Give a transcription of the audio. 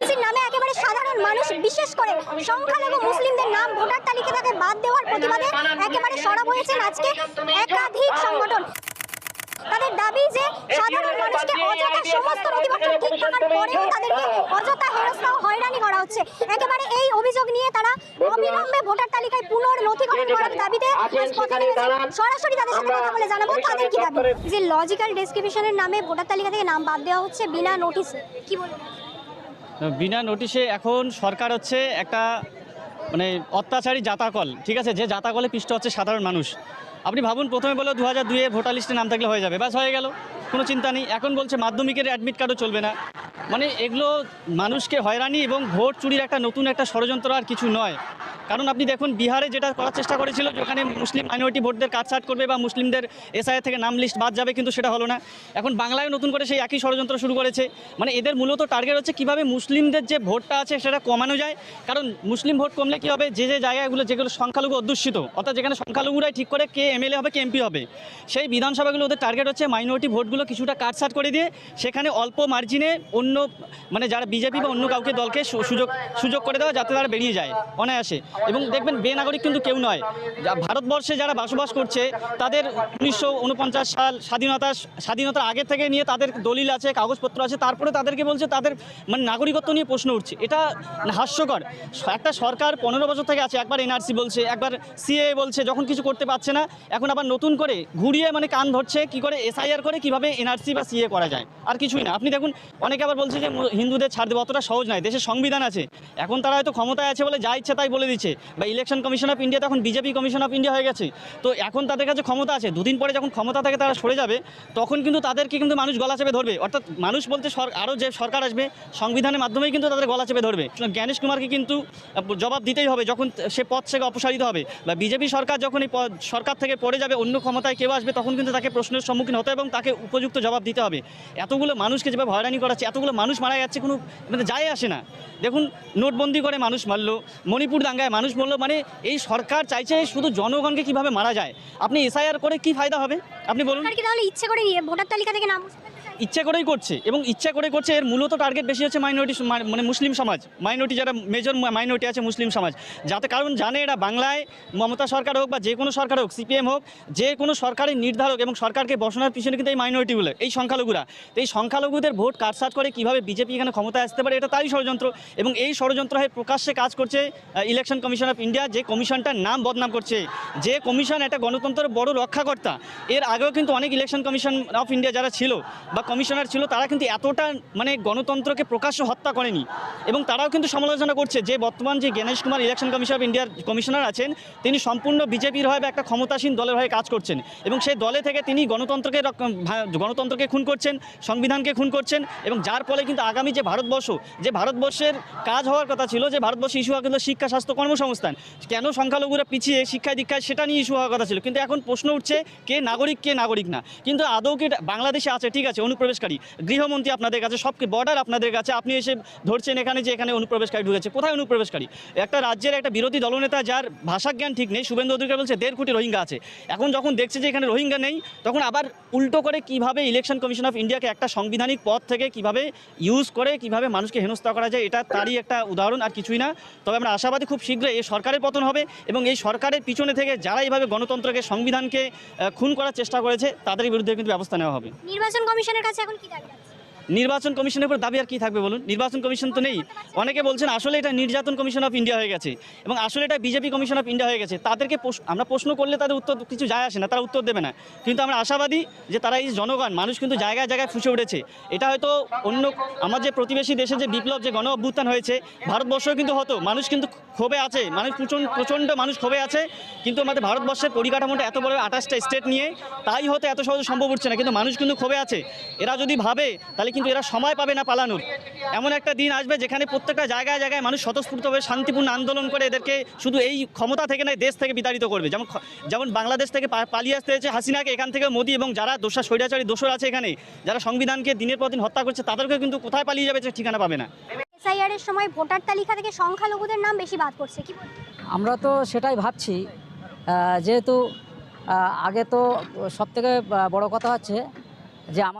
নামে একেবারে সাধারণ মানুষ বিশেষ করে সংখ্যালঘু মুসলিমদের নাম ভোটার তালিকা থেকে বাদ দেওয়ার প্রতিবাদে একেবারে সরব হয়েছেন আজকে একাধিক সংগঠন। তাদের দাবি যে সাধারণ মানুষকে অযথা সমস্ত নথিপত্র ঠিক থাকার পরেও তাদেরকে অযথা হেনস্থা ও হয়রানি করা হচ্ছে। একেবারে এই অভিযোগ নিয়ে তারা অবিলম্বে ভোটার তালিকায় পুনর্নথিকরণ করার দাবিতে। সরাসরি তাদের সাথে কথা বলে জানাব তাদের কি দাবি? যে লজিক্যাল ডেসক্রিপশনের নামে ভোটার তালিকা থেকে নাম বাদ দেওয়া হচ্ছে বিনা নোটিশে কি বলবেন বিনা নোটিশে এখন সরকার হচ্ছে একটা মানে অত্যাচারী জাতাকল, ঠিক আছে? যে জাতাকলে পিষ্ট হচ্ছে সাধারণ মানুষ। আপনি ভাবুন, প্রথমে বলো দু হাজার দুয়ে ভোটার লিস্টে নাম থাকলে হয়ে যাবে। ব্যাস, হয়ে গেল। কোনো চিন্তা নেই। এখন বলছে মাধ্যমিকের অ্যাডমিট কার্ডও চলবে না। মানে এগুলো মানুষকে হয়রানি এবং ভোট চুরির একটা নতুন একটা ষড়যন্ত্র আর কিছু নয়। কারণ আপনি দেখুন, বিহারে যেটা করার চেষ্টা করেছিল, যেখানে মুসলিম মাইনরিটি ভোটদের কাটছাট করবে বা মুসলিমদের এসআই থেকে নাম লিস্ট বাদ যাবে, কিন্তু সেটা হলো না। এখন বাংলায় নতুন করে সেই একই ষড়যন্ত্র শুরু করেছে। মানে এদের মূলত টার্গেট হচ্ছে কীভাবে মুসলিমদের যে ভোটটা আছে, সেটা কমানো যায়। কারণ মুসলিম ভোট কমলে কী হবে? যে যে জায়গাগুলো, যেগুলো সংখ্যালঘু অধ্যুষিত, অর্থাৎ যেখানে সংখ্যালঘুরাই ঠিক করে কে এমএলএ হবে, কে এমপি হবে, সেই বিধানসভাগুলো ওদের টার্গেট হচ্ছে মাইনরিটি ভোটগুলো কিছুটা কাটছাট করে দিয়ে, সেখানে অল্প মার্জিনে অন্য মানে যারা বিজেপি বা অন্য কাউকে দলকে সুযোগ সুযোগ করে দেওয়া যাতে তারা বেরিয়ে যায়, অনায়াসে। এবং দেখবেন বেনাগরিক কিন্তু কেউ নয়। ভারতবর্ষে যারা বসবাস করছে, তাদের উনিশশো উনপঞ্চাশ সাল স্বাধীনতা, স্বাধীনতার আগে থেকে নিয়ে তাদের দলিল আছে, কাগজপত্র আছে, তারপরে তাদেরকে বলছে, তাদের মানে নাগরিকত্ব নিয়ে প্রশ্ন উঠছে। এটা হাস্যকর। একটা সরকার পনেরো বছর থেকে আছে, একবার এনআরসি বলছে, একবার সিএ বলছে, যখন কিছু করতে পারছে না, এখন আবার নতুন করে ঘুরিয়ে মানে কান ধরছে, কি করে এসআইআর করে, কীভাবে এনআরসি বা সিএ করা যায়। আর কিছুই না। আপনি দেখুন, অনেকে আবার বলছে যে, হিন্দুদের ছাড় দেওয়া অতটা সহজ নয়, দেশের সংবিধান আছে। এখন তারা হয়তো ক্ষমতায় আছে বলে যা ইচ্ছে তাই বলে দিচ্ছে। বা ইলেকশন কমিশন অফ ইন্ডিয়া তখন বিজেপি কমিশন অফ ইন্ডিয়া হয়ে গেছে। তো এখন তাদের কাছে ক্ষমতা আছে, দুদিন পরে যখন ক্ষমতা থেকে তারা সরে যাবে, তখন কিন্তু তাদেরকে কিন্তু মানুষ গলা চেপে ধরবে। অর্থাৎ মানুষ বলতে আরও যে সরকার আসবে, সংবিধানের মাধ্যমেই কিন্তু তাদের গলা চেপে ধরবে। জ্ঞানেশ কুমারকে কিন্তু জবাব দিতেই হবে যখন সে পদ থেকে অপসারিত হবে। বা বিজেপি সরকার যখন এই সরকার থেকে পড়ে যাবে, অন্য ক্ষমতায় কেউ আসবে, তখন কিন্তু তাকে প্রশ্নের সম্মুখীন হতে এবং তাকে উপযুক্ত জবাব দিতে হবে। এতগুলো মানুষকে যেভাবে হয়রানি করাচ্ছে, এতগুলো মানুষ মারা যাচ্ছে, কোনো মানে যায় আসে না। দেখুন, নোটবন্দি করে মানুষ মারলো, মণিপুর দাঙ্গায় মানুষ বলল মানে এই সরকার চাইছে শুধু জনগণকে কীভাবে মারা যায় আপনি এসআইআর করে কি ফায়দা হবে আপনি বলুন ইচ্ছে করে ভোটার তালিকা থেকে নাম? ইচ্ছা করেই করছে এবং ইচ্ছা করে করছে এর মূলত টার্গেট বেশি হচ্ছে মাইনরিটি মানে মুসলিম সমাজ। মাইনরিটি যারা মেজর মাইনরিটি আছে মুসলিম সমাজ। যাতে কারণ জানে এরা বাংলায় মমতা সরকার হোক বা যে কোনো সরকার হোক সিপিএম হোক যে কোনো সরকারের নির্ধারক এবং সরকারকে বসানোর পিছনে কিন্তু এই মাইনরিটিগুলো এই সংখ্যালঘুরা। তো এই সংখ্যালঘুদের ভোট কাটসাট করে কীভাবে বিজেপি এখানে ক্ষমতায় আসতে পারে, এটা তারই ষড়যন্ত্র। এবং এই ষড়যন্ত্র হয়ে প্রকাশ্যে কাজ করছে ইলেকশন কমিশন অফ ইন্ডিয়া যে কমিশনটার নাম বদনাম করছে। যে কমিশন একটা গণতন্ত্রের বড় রক্ষাকর্তা, এর আগেও কিন্তু অনেক ইলেকশন কমিশন অফ ইন্ডিয়া যারা ছিল বা কমিশনার ছিল, তারা কিন্তু এতটা মানে গণতন্ত্রকে প্রকাশ্য হত্যা করেনি। এবং তারাও কিন্তু সমালোচনা করছে যে বর্তমান যে Ganesh Kumar election commission of ইন্ডিয়ার কমিশনার আছেন, তিনি সম্পূর্ণ বিজেপির হয়ে বা একটা ক্ষমতাসীন দলের হয়ে কাজ করছেন। এবং সেই দলে থেকে তিনি গণতন্ত্রকে গণতন্ত্রকে খুন করছেন, সংবিধানকে খুন করছেন এবং যার ফলে কিন্তু আগামী যে ভারতবর্ষ, যে ভারতবর্ষের কাজ হওয়ার কথা ছিল, যে ভারতবর্ষে ইস্যু হওয়া কিন্তু শিক্ষা, স্বাস্থ্য কর্মসংস্থান। কেন সংখ্যালঘুরা পিছিয়ে শিক্ষায় দীক্ষায় সেটা নিয়ে ইস্যু হওয়ার কথা ছিল? কিন্তু এখন প্রশ্ন উঠছে, কে নাগরিক কে নাগরিক না? কিন্তু আদৌ কি বাংলাদেশে আছে? ঠিক আছে অনুপ্রবেশকারী। গৃহমন্ত্রী আপনাদের কাছে সব বর্ডার আপনাদের কাছে। আপনি এসে ধরছেন এখানে যে এখানে অনুপ্রবেশকারী ঢুকেছে। কোথায় অনুপ্রবেশকারী? একটা রাজ্যের একটা বিরোধী দলনেতা যার ভাষা জ্ঞান ঠিক নেই, শুভেন্দু অধিকার বলছে, দেড় কোটি রোহিঙ্গা আছে। এখন যখন দেখছে যে এখানে রোহিঙ্গা নেই, তখন আবার উল্টো করে কীভাবে ইলেকশন কমিশন অফ ইন্ডিয়াকে একটা সাংবিধানিক পদ থেকে কীভাবে ইউজ করে, কীভাবে মানুষকে হেনস্থা করা যায়, এটা তারই একটা উদাহরণ, আর কিছুই না। তবে আমরা আশাবাদী খুব শীঘ্রই এই সরকারের পতন হবে এবং এই সরকারের পিছনে থেকে যারা এইভাবে গণতন্ত্রকে, সংবিধানকে খুন করার চেষ্টা করেছে, তাদের বিরুদ্ধে কিন্তু ব্যবস্থা নেওয়া হবে। নির্বাচন কমিশনের কাছে এখন কি দাবি? নির্বাচন কমিশনের উপর দাবি আর কি থাকবে বলুন? নির্বাচন কমিশন তো নেই। অনেকে বলছেন, আসলে এটা নির্যাতন কমিশন অফ ইন্ডিয়া হয়ে গেছে এবং আসলে এটা বিজেপি কমিশন অফ ইন্ডিয়া হয়ে গেছে। তাদেরকে আমরা প্রশ্ন করলে তাদের উত্তর কিছু যায় আসে না, তারা উত্তর দেবে না। কিন্তু আমরা আশাবাদী যে তারা এই জনগণ, মানুষ কিন্তু জায়গায় জায়গায় ফুসে উঠেছে। এটা হয়তো অন্য, আমার যে প্রতিবেশী দেশে যে বিপ্লব, যে গণ অভ্যুত্থান হয়েছে, ভারতবর্ষেও কিন্তু হতো। মানুষ কিন্তু ক্ষোভে আছে, মানুষ প্রচণ্ড প্রচণ্ড মানুষ ক্ষোভে আছে। কিন্তু আমাদের ভারতবর্ষের পরিকাঠামোটা এত বড় আঠাশটা স্টেট নিয়ে, তাই হয়তো এত সহজে সম্ভব হচ্ছে না। কিন্তু মানুষ কিন্তু ক্ষোভে আছে। এরা যদি ভাবে, তাহলে কিন্তু এরা সময় পাবে না পালানোর। এমন একটা দিন আসবে যেখানে প্রত্যেকটা জায়গায় জায়গায় মানুষ স্বতঃস্ফূর্তভাবে শান্তিপূর্ণ আন্দোলন করে এদেরকে শুধু এই ক্ষমতা থেকে নয় দেশ থেকে বিতাড়িত করবে। যেমন যেমন বাংলাদেশ থেকে পা- পালিয়ে আসতে হয়েছে হাসিনাকে এখান থেকে মোদি এবং যারা দোষা স্বৈরাচারী দোষর আছে এখানে যারা সংবিধানকে দিনের পর দিন হত্যা করছে তাদেরকে কিন্তু কোথায় পালিয়ে যাবে সে ঠিকানা পাবে না। এসআইআর এর সময় ভোটার তালিকা থেকে সংখ্যালঘুদের নাম বেশি বাদ পড়ছে কি আমরা তো সেটাই ভাবছি। যেহেতু আগে তো সবথেকে বড় কথা হচ্ছে যে আমার